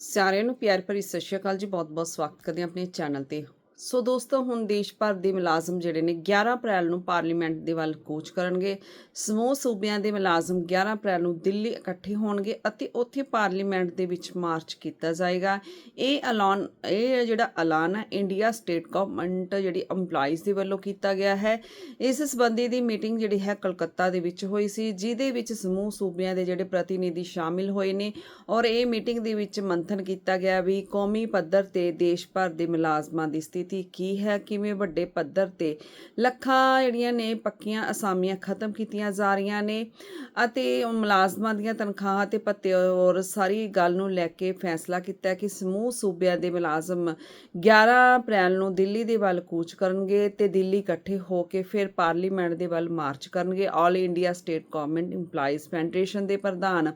ਸਾਰਿਆਂ ਨੂੰ ਪਿਆਰ ਭਰੀ ਸਤਿ ਸ਼੍ਰੀ ਅਕਾਲ ਜੀ। ਬਹੁਤ-ਬਹੁਤ ਸਵਾਗਤ ਕਰਦੇ ਹਾਂ ਆਪਣੇ ਚੈਨਲ ਤੇ। ਸੋ ਦੋਸਤੋ, ਹੁਣ ਦੇਸ਼ ਭਰ ਦੇ ਮੁਲਾਜ਼ਮ ਜਿਹੜੇ ਨੇ 11 ਅਪ੍ਰੈਲ ਨੂੰ ਪਾਰਲੀਮੈਂਟ ਦੇ ਵੱਲ ਕੂਚ ਕਰਨਗੇ। ਸਮੂਹ ਸੂਬਿਆਂ ਦੇ ਮੁਲਾਜ਼ਮ 11 ਅਪ੍ਰੈਲ ਨੂੰ ਦਿੱਲੀ ਇਕੱਠੇ ਹੋਣਗੇ ਅਤੇ ਉੱਥੇ ਪਾਰਲੀਮੈਂਟ ਦੇ ਵਿੱਚ ਮਾਰਚ ਕੀਤਾ ਜਾਏਗਾ। ਇਹ ਐਲਾਨ, ਇਹ ਜਿਹੜਾ ਐਲਾਨ ਹੈ, ਇੰਡੀਆ ਸਟੇਟ ਗਵਰਨਮੈਂਟ ਜਿਹੜੀ EMPLOYEES ਦੇ ਵੱਲੋਂ ਕੀਤਾ ਗਿਆ ਹੈ। ਇਸ ਸੰਬੰਧੀ ਦੀ ਮੀਟਿੰਗ ਜਿਹੜੀ ਹੈ ਕਲਕੱਤਾ ਦੇ ਵਿੱਚ ਹੋਈ ਸੀ, ਜਿਹਦੇ ਵਿੱਚ ਸਮੂਹ ਸੂਬਿਆਂ ਦੇ ਜਿਹੜੇ ਪ੍ਰਤੀਨਿਧੀ ਸ਼ਾਮਿਲ ਹੋਏ ਨੇ ਔਰ ਇਹ ਮੀਟਿੰਗ ਦੇ ਵਿੱਚ ਮੰਥਨ ਕੀਤਾ ਗਿਆ ਵੀ ਕੌਮੀ ਪੱਧਰ ਤੇ ਦੇਸ਼ ਭਰ ਦੇ ਮੁਲਾਜ਼ਮਾਂ ਦੀ ਸਥਿਤੀ ਕੀ ਹੈ, ਕਿਵੇਂ ਵੱਡੇ ਪੱਧਰ ਤੇ ਲੱਖਾਂ ਜਿਹੜੀਆਂ ਨੇ ਪੱਕੀਆਂ ਅਸਾਮੀਆਂ ਖਤਮ ਕੀਤੀਆਂ ਜਾ ਰਹੀਆਂ ਨੇ ਅਤੇ ਮੁਲਾਜ਼ਮਾਂ ਦੀਆਂ ਤਨਖਾਹਾਂ ਤੇ ਭੱਤੇ ਔਰ ਸਾਰੀ ਗੱਲ ਨੂੰ ਲੈ ਕੇ ਫੈਸਲਾ ਕੀਤਾ ਕਿ ਸਮੂਹ ਸੂਬਿਆਂ ਦੇ ਮੁਲਾਜ਼ਮ 11 ਅਪ੍ਰੈਲ ਨੂੰ ਦਿੱਲੀ ਦੇ ਵੱਲ ਕੂਚ ਕਰਨਗੇ ਤੇ ਦਿੱਲੀ ਇਕੱਠੇ ਹੋ ਕੇ ਫਿਰ ਪਾਰਲੀਮੈਂਟ ਦੇ ਵੱਲ ਮਾਰਚ ਕਰਨਗੇ। All India state government EMPLOYEES federation ਦੇ ਪ੍ਰਧਾਨ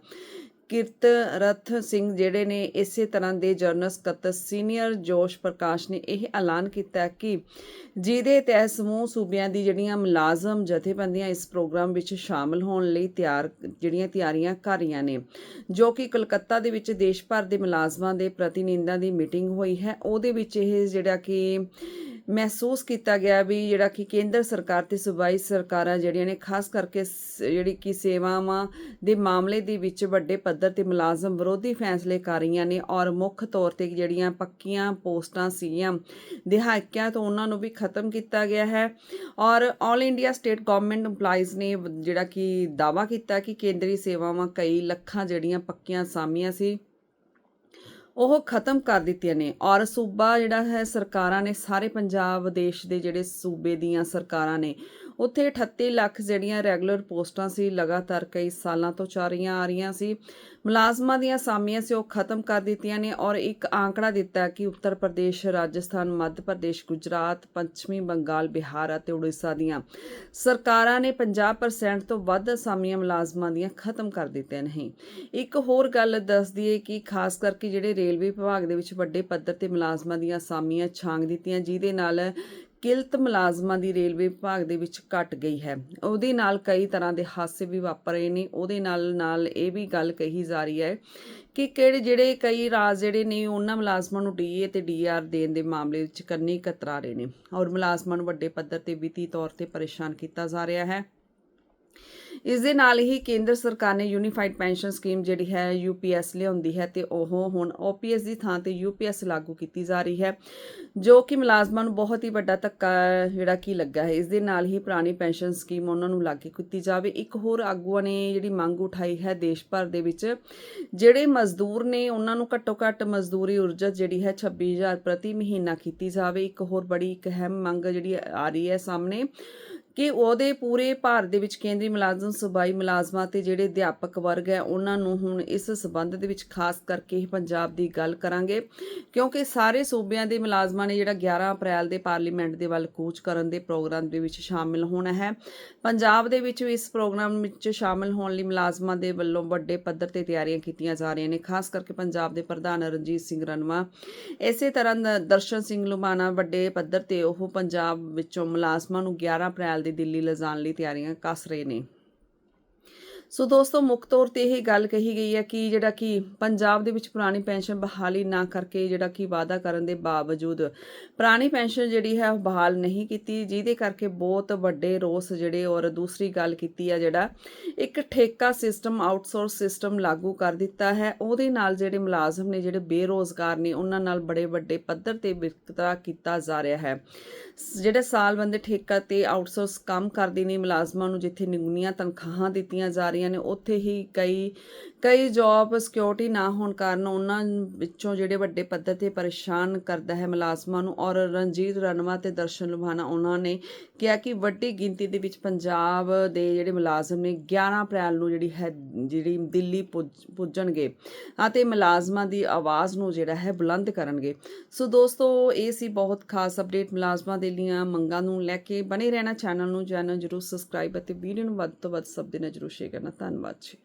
ਕਿਰਤ ਰਥ ਸਿੰਘ ਜਿਹੜੇ ਨੇ ਇਸੇ ਤਰ੍ਹਾਂ ਦੇ ਜਰਨਲ ਸਕੱਤਰ ਸੀਨੀਅਰ ਜੋਸ਼ ਪ੍ਰਕਾਸ਼ ਨੇ ਇਹ ਐਲਾਨ ਕੀਤਾ ਕਿ ਜਿਹਦੇ ਤਹਿਤ ਸਮੂਹ ਸੂਬਿਆਂ ਦੀ ਜਿਹੜੀਆਂ ਮੁਲਾਜ਼ਮ ਜਥੇਬੰਦੀਆਂ ਇਸ ਪ੍ਰੋਗਰਾਮ ਵਿੱਚ ਸ਼ਾਮਲ ਹੋਣ ਲਈ ਤਿਆਰ ਜਿਹੜੀਆਂ ਤਿਆਰੀਆਂ ਕਰ ਰਹੀਆਂ ਨੇ, ਜੋ ਕਿ ਕਲਕੱਤਾ ਦੇ ਵਿੱਚ ਦੇਸ਼ ਭਰ ਦੇ ਮੁਲਾਜ਼ਮਾਂ ਦੇ ਪ੍ਰਤੀਨਿਧਾਂ ਦੀ ਮੀਟਿੰਗ ਹੋਈ ਹੈ। ਉਹਦੇ ਵਿੱਚ ਇਹ ਜਿਹੜਾ ਕਿ ਮਹਿਸੂਸ ਕੀਤਾ ਗਿਆ ਵੀ ਜਿਹੜਾ ਕਿ ਕੇਂਦਰ ਸਰਕਾਰ ਤੇ ਸੂਬਾਈ ਸਰਕਾਰਾਂ ਜਿਹੜੀਆਂ ਨੇ, ਖਾਸ ਕਰਕੇ ਸ- ਜਿਹੜੀ ਕਿ ਸੇਵਾਵਾਂ ਦੇ ਮਾਮਲੇ ਦੇ ਵਿੱਚ ਵੱਡੇ ਪੱਧਰ ਤੇ ਮੁਲਾਜ਼ਮ ਵਿਰੋਧੀ ਫੈਸਲੇ ਕਰ ਰਹੀਆਂ ਨੇ ਔਰ ਮੁੱਖ ਤੌਰ ਤੇ ਜਿਹੜੀਆਂ ਪੱਕੀਆਂ ਪੋਸਟਾਂ ਸੀਗੀਆਂ ਦਿਹਾਕਿਆਂ ਤੋਂ ਉਹਨਾਂ ਨੂੰ ਵੀ ਖਤਮ ਕੀਤਾ ਗਿਆ ਹੈ। ਔਰ all India state government EMPLOYEES ਨੇ ਜਿਹੜਾ ਕਿ ਦਾਵਾ ਕੀਤਾ ਕਿ ਕੇਂਦਰੀ ਸੇਵਾਵਾਂ ਕਈ ਲੱਖਾਂ ਜਿਹੜੀਆਂ ਪੱਕੀਆਂ ਸਾਮੀਆਂ ਸੀ। ਉਹ ਖਤਮ ਕਰ ਦਿੱਤੀਆਂ ਨੇ। ਔਰ ਸੂਬਾ ਜਿਹੜਾ ਹੈ, ਸਰਕਾਰਾਂ ਨੇ, ਸਾਰੇ ਪੰਜਾਬ ਦੇਸ਼ ਦੇ ਜਿਹੜੇ ਸੂਬੇ ਦੀਆਂ ਸਰਕਾਰਾਂ ਨੇ ਉੱਥੇ 38 ਲੱਖ ਜਿਹੜੀਆਂ ਰੈਗੂਲਰ ਪੋਸਟਾਂ ਸੀ, ਲਗਾਤਾਰ ਕਈ ਸਾਲਾਂ ਤੋਂ ਚੱਲ ਆ ਰਹੀਆਂ ਸੀ। ਮੁਲਾਜ਼ਮਾਂ ਦੀਆਂ ਸਾਮੀਆਂ ਸੀ, ਉਹ ਖਤਮ ਕਰ ਦਿੱਤੀਆਂ ਨੇ ਔਰ ਇੱਕ ਆંકੜਾ ਦਿੱਤਾ ਕਿ ਉੱਤਰ ਪ੍ਰਦੇਸ਼, ਰਾਜਸਥਾਨ, ਮੱਧ ਪ੍ਰਦੇਸ਼, ਗੁਜਰਾਤ, ਪੱਛਮੀ ਬੰਗਾਲ, ਬਿਹਾਰ ਅਤੇ ਉੜੀਸਾ ਦੀਆਂ ਸਰਕਾਰਾਂ ਨੇ 50% ਤੋਂ ਵੱਧ ਅਸਾਮੀਆਂ ਮੁਲਾਜ਼ਮਾਂ ਦੀਆਂ ਖਤਮ ਕਰ ਦਿੱਤੀਆਂ ਨਹੀਂ। ਇੱਕ ਹੋਰ ਗੱਲ ਦੱਸਦੀ ਹੈ ਕਿ ਖਾਸ ਕਰਕੇ ਜਿਹੜੇ ਰੇਲਵੇ ਵਿਭਾਗ ਦੇ ਵਿੱਚ ਵੱਡੇ ਪੱਧਰ ਤੇ ਮੁਲਾਜ਼ਮਾਂ ਦੀਆਂ ਅਸਾਮੀਆਂ ਛਾਂਗ ਦਿੱਤੀਆਂ, ਜਿਹਦੇ ਨਾਲ ਕਿਲਤ ਮੁਲਾਜ਼ਮਾਂ ਦੀ ਰੇਲਵੇ ਵਿਭਾਗ ਦੇ ਵਿੱਚ ਘਟ ਗਈ ਹੈ। ਉਹਦੇ ਨਾਲ ਕਈ ਤਰ੍ਹਾਂ ਦੇ ਹਾਦਸੇ ਵੀ ਵਾਪਰ ਰਹੇ ਨੇ। ਉਹਦੇ ਨਾਲ ਨਾਲ ਇਹ ਵੀ ਗੱਲ ਕਹੀ ਜਾ ਰਹੀ ਹੈ ਕਿ ਕਿਹੜੇ ਜਿਹੜੇ ਕਈ ਰਾਜ ਜਿਹੜੇ ਨੇ, ਉਹਨਾਂ ਮੁਲਾਜ਼ਮਾਂ ਨੂੰ ਡੀਏ ਤੇ ਡੀਆਰ ਦੇਣ ਦੇ ਮਾਮਲੇ ਵਿੱਚ ਕੰਨੀ ਕਤਰਾ ਰਹੇ ਨੇ। ਔਰ ਮੁਲਾਜ਼ਮਾਂ ਨੂੰ ਵੱਡੇ ਪੱਧਰ ਤੇ ਵਿੱਤੀ ਤੌਰ ਤੇ ਪਰੇਸ਼ਾਨ ਕੀਤਾ ਜਾ ਰਿਹਾ ਹੈ। ਇਸ ਦੇ ਨਾਲ ਹੀ ਕੇਂਦਰ ਸਰਕਾਰ ਨੇ ਯੂਨੀਫਾਈਡ ਪੈਨਸ਼ਨ ਸਕੀਮ ਜਿਹੜੀ ਹੈ ਯੂਪੀਐਸ ਲਿਆਉਂਦੀ ਹੈ ਤੇ ਉਹ ਹੁਣ ਓਪੀਐਸ ਦੀ ਥਾਂ ਤੇ ਯੂਪੀਐਸ ਲਾਗੂ ਕੀਤੀ ਜਾ ਰਹੀ ਹੈ, ਜੋ ਕਿ ਮੁਲਾਜ਼ਮਾਂ ਨੂੰ ਬਹੁਤ ਹੀ ਵੱਡਾ ਧੱਕਾ ਜਿਹੜਾ ਕੀ ਲੱਗਾ ਹੈ। ਇਸ ਦੇ ਨਾਲ ਹੀ ਪੁਰਾਣੀ ਪੈਨਸ਼ਨ ਸਕੀਮ ਉਹਨਾਂ ਨੂੰ ਲਾਗੂ ਕੀਤੀ ਜਾਵੇ। ਇੱਕ ਹੋਰ ਆਗੂਆਂ ਨੇ ਜਿਹੜੀ ਮੰਗ ਉਠਾਈ ਹੈ ਦੇਸ਼ ਭਰ ਦੇ ਵਿੱਚ, ਜਿਹੜੇ ਮਜ਼ਦੂਰ ਨੇ ਉਹਨਾਂ ਨੂੰ ਘੱਟੋ ਘੱਟ ਮਜ਼ਦੂਰੀ ਉਰਜਤ ਜਿਹੜੀ ਹੈ 26000 ਪ੍ਰਤੀ ਮਹੀਨਾ ਕੀਤੀ ਜਾਵੇ। ਇੱਕ ਹੋਰ ਬੜੀ ਇੱਕ ਅਹਿਮ ਮੰਗ ਜਿਹੜੀ ਆ ਰਹੀ ਹੈ ਸਾਹਮਣੇ ਕਿ ਉਹਦੇ ਪੂਰੇ ਭਾਰਤ ਦੇ ਵਿੱਚ ਕੇਂਦਰੀ ਮੁਲਾਜ਼ਮ, ਸੂਬਾਈ ਮੁਲਾਜ਼ਮਾਂ ਤੇ ਜਿਹੜੇ ਅਧਿਆਪਕ ਵਰਗ ਹੈ, ਉਹਨਾਂ ਨੂੰ ਹੁਣ ਇਸ ਸਬੰਧ ਦੇ ਵਿੱਚ ਖਾਸ ਕਰਕੇ ਪੰਜਾਬ ਦੀ ਗੱਲ ਕਰਾਂਗੇ। ਕਿਉਂਕਿ ਸਾਰੇ ਸੂਬਿਆਂ ਦੇ ਮੁਲਾਜ਼ਮਾਂ ਨੇ ਜਿਹੜਾ 11 ਅਪ੍ਰੈਲ ਦੇ ਪਾਰਲੀਮੈਂਟ ਦੇ ਵੱਲ ਕੂਚ ਕਰਨ ਦੇ ਪ੍ਰੋਗਰਾਮ ਦੇ ਵਿੱਚ ਸ਼ਾਮਿਲ ਹੋਣਾ ਹੈ। ਪੰਜਾਬ ਦੇ ਵਿੱਚ ਇਸ ਪ੍ਰੋਗਰਾਮ ਵਿੱਚ ਸ਼ਾਮਿਲ ਹੋਣ ਲਈ ਮੁਲਾਜ਼ਮਾਂ ਦੇ ਵੱਲੋਂ ਵੱਡੇ ਪੱਧਰ ਤੇ ਤਿਆਰੀਆਂ ਕੀਤੀਆਂ ਜਾ ਰਹੀਆਂ ਨੇ, ਖਾਸ ਕਰਕੇ ਪੰਜਾਬ ਦੇ ਪ੍ਰਧਾਨ ਰਣਜੀਤ ਸਿੰਘ ਰਣਵਾ। ਇਸੇ ਤਰ੍ਹਾਂ ਦ- ਦਰਸ਼ਨ ਸਿੰਘ ਲੁਬਾਣਾ ਵੱਡੇ ਪੱਧਰ ਤੇ ਉਹ ਪੰਜਾਬ ਵਿੱਚੋਂ ਮੁਲਾਜ਼ਮਾਂ ਨੂੰ 11 ਅਪ੍ਰੈਲ ਦੀ ਦਿੱਲੀ ਲਿਜਾਣ ਲਈ ਤਿਆਰੀਆਂ ਕੱਸ ਰਹੇ ਨੇ। ਸੋ ਦੋਸਤੋ, ਮੁੱਖ ਤੌਰ ਤੇ ਇਹ ਗੱਲ ਕਹੀ ਗਈ ਹੈ ਕਿ ਜਿਹੜਾ ਕਿ ਪੰਜਾਬ ਦੇ ਵਿੱਚ ਪੁਰਾਣੀ ਪੈਨਸ਼ਨ ਬਹਾਲੀ ਨਾ ਕਰਕੇ ਜਿਹੜਾ ਕਿ ਵਾਅਦਾ ਕਰਨ ਦੇ ਬਾਵਜੂਦ ਪੁਰਾਣੀ ਪੈਨਸ਼ਨ ਜਿਹੜੀ ਹੈ ਉਹ ਬਹਾਲ ਨਹੀਂ ਕੀਤੀ, ਜਿਹਦੇ ਕਰਕੇ ਬਹੁਤ ਵੱਡੇ ਰੋਸ ਜਿਹੜੇ ਔਰ ਦੂਸਰੀ ਗੱਲ ਕੀਤੀ ਆ ਜਿਹੜਾ ਇੱਕ ਠੇਕਾ ਸਿਸਟਮ ਆਊਟਸੋਰਸ ਸਿਸਟਮ ਲਾਗੂ ਕਰ ਦਿੱਤਾ ਹੈ। ਉਹਦੇ ਨਾਲ ਜਿਹੜੇ ਮੁਲਾਜ਼ਮ ਨੇ, ਜਿਹੜੇ ਬੇਰੋਜ਼ਗਾਰ ਨੇ, ਉਹਨਾਂ ਨਾਲ ਬੜੇ ਵੱਡੇ ਪੱਧਰ ਤੇ ਵਿਤਕਰਾ ਕੀਤਾ ਜਾ ਰਿਹਾ ਹੈ। ਜਿਹੜੇ ਸਾਲ ਬੰਦੇ ਠੇਕਾ ਤੇ ਆਊਟਸੋਰਸ ਕੰਮ ਕਰਦੇ ਨੇ, ਮੁਲਾਜ਼ਮਾਂ ਨੂੰ ਜਿੱਥੇ ਨਿਗੂਨੀਆਂ ਤਨਖਾਹਾਂ ਦਿੱਤੀਆਂ ਜਾ ਰਹੀਆਂ ਨੇ ਉੱਥੇ ਹੀ ਕਈ ਕਈ ਜੌਬ ਸਿਕਿਉਰਿਟੀ ਨਾ ਹੋਣ ਕਾਰਨ ਉਹਨਾਂ ਵਿੱਚੋਂ ਜਿਹੜੇ ਵੱਡੇ ਪੱਧਰ ਤੇ ਪਰੇਸ਼ਾਨ ਕਰਦਾ ਹੈ ਮੁਲਾਜ਼ਮਾਂ ਨੂੰ ਔਰ ਰਣਜੀਤ ਰਣਵਾ ਤੇ ਦਰਸ਼ਨ ਲੁਭਾਣਾ, ਉਹਨਾਂ ਨੇ ਕਿਹਾ ਕਿ ਵੱਡੀ ਗਿਣਤੀ ਦੇ ਵਿੱਚ ਪੰਜਾਬ ਦੇ ਜਿਹੜੇ ਮੁਲਾਜ਼ਮ ਨੇ 11 ਅਪ੍ਰੈਲ ਨੂੰ ਜਿਹੜੀ ਹੈ, ਜਿਹੜੀ ਦਿੱਲੀ ਪੁੱਜ- ਪੁੱਜਣਗੇ ਅਤੇ ਮੁਲਾਜ਼ਮਾਂ ਦੀ ਆਵਾਜ਼ ਨੂੰ ਜਿਹੜਾ ਹੈ ਬੁਲੰਦ ਕਰਨਗੇ। ਸੋ ਦੋਸਤੋ, ਇਹ ਸੀ ਬਹੁਤ ਖਾਸ ਅਪਡੇਟ ਮੁਲਾਜ਼ਮਾਂ ਦੇ ਲੀਆਂ ਮੰਗਾਂ ਨੂੰ ਲੈ ਕੇ। ਬਣੇ ਰਹਿਣਾ ਚੈਨਲ ਨੂੰ, ਚੈਨਲ ਜਰੂਰ ਸਬਸਕ੍ਰਾਈਬ ਅਤੇ ਵੀਡੀਓ ਨੂੰ ਵੱਧ ਤੋਂ ਵੱਧ ਸਭ ਦੇ ਨਾਲ ਜਰੂਰ ਸ਼ੇਅਰ ਕਰਨਾ। ਧੰਨਵਾਦ ਜੀ।